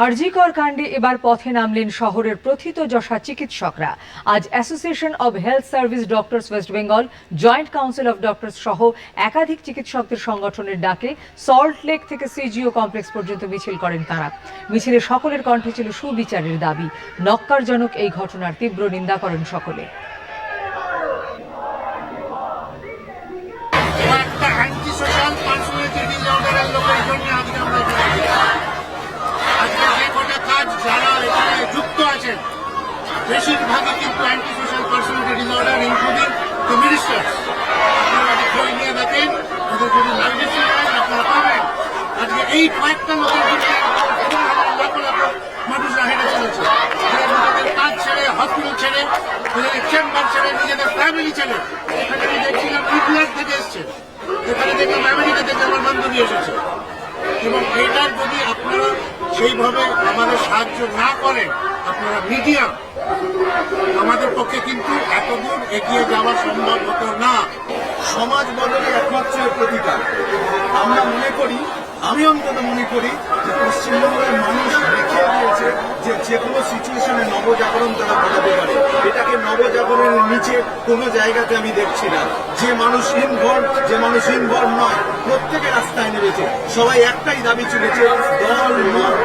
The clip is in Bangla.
আরজিকর কাণ্ডে এবার পথে নামলেন শহরের প্রথিতযশা চিকিৎসকরা। আজ association of health service doctors West Bengal joint council of doctors সহ একাধিক চিকিৎসকদের সংগঠনের ডাকে সল্ট লেক থেকে সিজিও কমপ্লেক্স পর্যন্ত মিছিল করেন তারা। মিছিলে সকলের কণ্ঠে ছিল সুবিচারের দাবি। নক্কারজনক এই ঘটনার তীব্র নিন্দা করেন সকলে। বেশিরভাগই কিন্তু anti social personality disorder including the ministers আপনারা খোঁজ নিয়ে দেখেন, ওদের যদি লাইসেন্স আপনারা পাবেন আজকে এই কয়েকটা লোকের এখানে লাখো লাখো মানুষরা হেঁটে চলেছে কাজ ছেড়ে হসপিটাল ছেড়ে, নিজেদের চেম্বার ছেড়ে, নিজেদের ফ্যামিলি ছেড়ে, এখানে আমি দেখছিলাম ইংল্যান্ড থেকে এসছে। এখানে দেখলাম আমেরিকা থেকে আমার বান্ধবী এসেছে। এবং এটা যদি আপনারা সেইভাবে আমাদের সাহায্য না করেন, আপনারা মিডিয়া, আমাদের পক্ষে কিন্তু এতদূর এগিয়ে যাওয়া সম্ভব হতো না। সমাজ বদলে একমাত্র প্রতিকার। আমরা মনে করি, আমি অন্তত মনে করি, যে পশ্চিমবঙ্গের মানুষ দেখিয়ে দিয়েছে যে যে কোনো সিচুয়েশনে নবজাগরণ তারা ঘটাতে পারে। এটাকে নবজাগরণের নিচে কোনো জায়গাতে আমি দেখছি না। যে মানুষ ইনভলভ যে মানুষ ইনভলভ নয়, প্রত্যেকে রাস্তায় নেমেছে। সবাই একটাই দাবি চলেছে দল মত